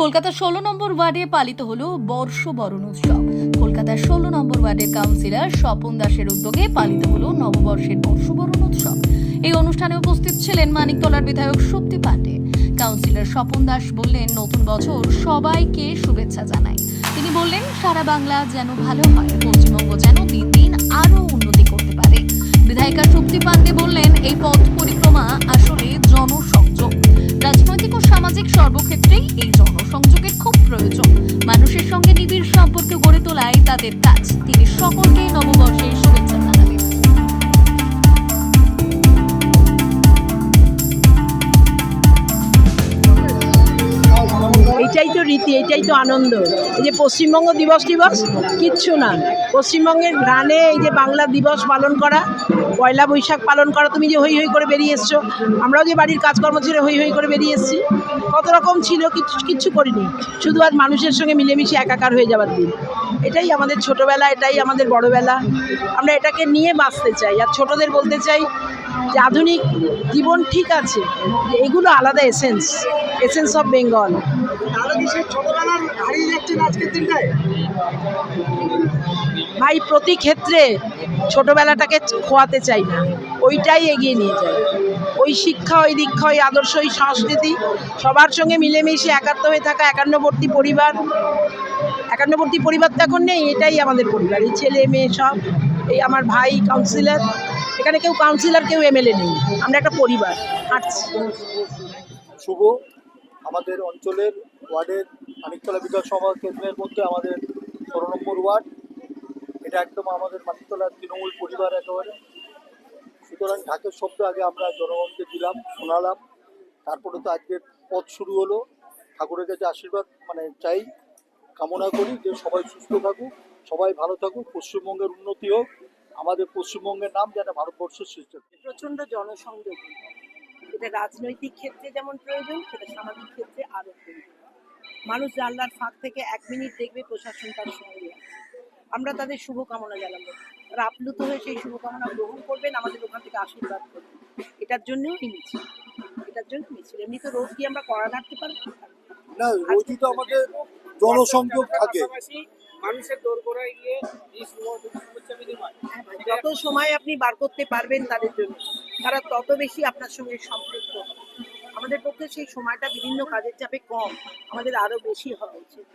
কলকাতা ষোলো নম্বর ওয়ার্ডে পালিত হলো বর্ষবরণ উৎসব। কলকাতার ষোলো নম্বর ওয়ার্ডের কাউন্সিলর স্বপন দাসের উদ্যোগে পালিত হলো নববর্ষের বর্ষবরণ উৎসব। এই অনুষ্ঠানে উপস্থিত ছিলেন মানিকতলার বিধায়ক শক্তি পাণ্ডে। কাউন্সিলর স্বপন দাস বললেন, নতুন বছর সবাইকে শুভেচ্ছা জানাই। তিনি বললেন, সারা বাংলা যেন ভালো হয়। পশ্চিমবঙ্গ সামাজিক সর্বক্ষেত্রেই এই জনসংযোগের খুব প্রয়োজন। মানুষের সঙ্গে নিবিড় সম্পর্ক গড়ে তোলাই তাদের কাজ। তিনি সকলকে নববর্ষের এইটাই তো রীতি, এটাই তো আনন্দ। এই যে পশ্চিমবঙ্গ দিবস দিবস কিচ্ছু না। পশ্চিমবঙ্গের ঘ্রাণে এই যে বাংলা দিবস পালন করা, পয়লা বৈশাখ পালন করা, তুমি যে হই হই করে বেরিয়ে এসছো, আমরাও যে বাড়ির কাজকর্ম ছেড়ে হই হই করে বেরিয়ে এসেছি, কত রকম ছিল, কিচ্ছু কিচ্ছু করিনি। শুধু আর মানুষের সঙ্গে মিলেমিশে একাকার হয়ে যাওয়ার দিন। এটাই আমাদের ছোটোবেলা, এটাই আমাদের বড়বেলা। আমরা এটাকে নিয়ে বাঁচতে চাই। আর ছোটদের বলতে চাই যে আধুনিক জীবন ঠিক আছে, এগুলো আলাদা এসেন্স এসেন্স অফ বেঙ্গল ছোটবেলার হারিয়ে যাচ্ছেন আজকের দিনটায় ভাই প্রতি ক্ষেত্রে ছোটবেলাটাকে খোয়াতে চাই না। ওইটাই এগিয়ে নিয়ে যায় ওই শিক্ষা ওই দীক্ষা ওই আদর্শ ওই সংস্কৃতি সবার সঙ্গে মিলেমিশে একাত্ম হয়ে থাকা একান্নবর্তী পরিবার। একান্নবর্তী পরিবার তো এখন নেই এটাই আমাদের পরিবার। এই ছেলে মেয়ে সব এই আমার ভাই কাউন্সিলর এখানে কেউ কাউন্সিলর কেউ এমএলএ নেই। আমরা একটা পরিবার হাঁটছি। শুভ আমাদের অঞ্চলের ওয়ার্ডের মানিকতলা বিধানসভা কেন্দ্রের মধ্যে আমাদের ষোলো নম্বর ওয়ার্ড। এটা একদম আমাদের মানিকতলার তৃণমূল পরিবার একেবারে। সুতরাং ঢাকের শব্দ আগে আমরা জনগণকে দিলাম, শোনালাম। তারপরে তো আজকের পথ শুরু হলো। ঠাকুরের কাছে আশীর্বাদ মানে চাই, কামনা করি যে সবাই সুস্থ থাকুক, সবাই ভালো থাকুক, পশ্চিমবঙ্গের উন্নতি হোক। আমাদের পশ্চিমবঙ্গের নাম যেন ভারতবর্ষের সৃষ্টি। প্রচণ্ড জনসংযোগ। এটা রাজনৈতিক ক্ষেত্রে যেমন প্রয়োজন, সেটা সামাজিক ক্ষেত্রে আরও প্রয়োজন। মানুষ জানলার ফাঁক থেকে এক মিনিট দেখবে প্রশাসন তার সঙ্গে। আমরা তাদের শুভকামনা জানাব। তারা আপ্লুত হয়ে সেই শুভকামনা গ্রহণ করবেন আমাদের ওখান থেকে আশীর্বাদ করবেন। এটার জন্যও মিছিল। এটার জন্য মিছিল। এমনি তো রোজ কি আমরা করা নাড়তে পারব না রোজই তো আমাদের জনসংযোগ থাকে। মানুষের দোরগোড়ায় গিয়ে এই শুভেচ্ছা বিনিময় যত সময় আপনি বার করতে পারবেন তাদের জন্য তারা তত বেশি আপনার সঙ্গে সম্পৃক্ত হবে। পক্ষে সেই সময়টা বিভিন্ন কাজের চাপে কম আমাদের আরও বেশি হওয়া উচিত।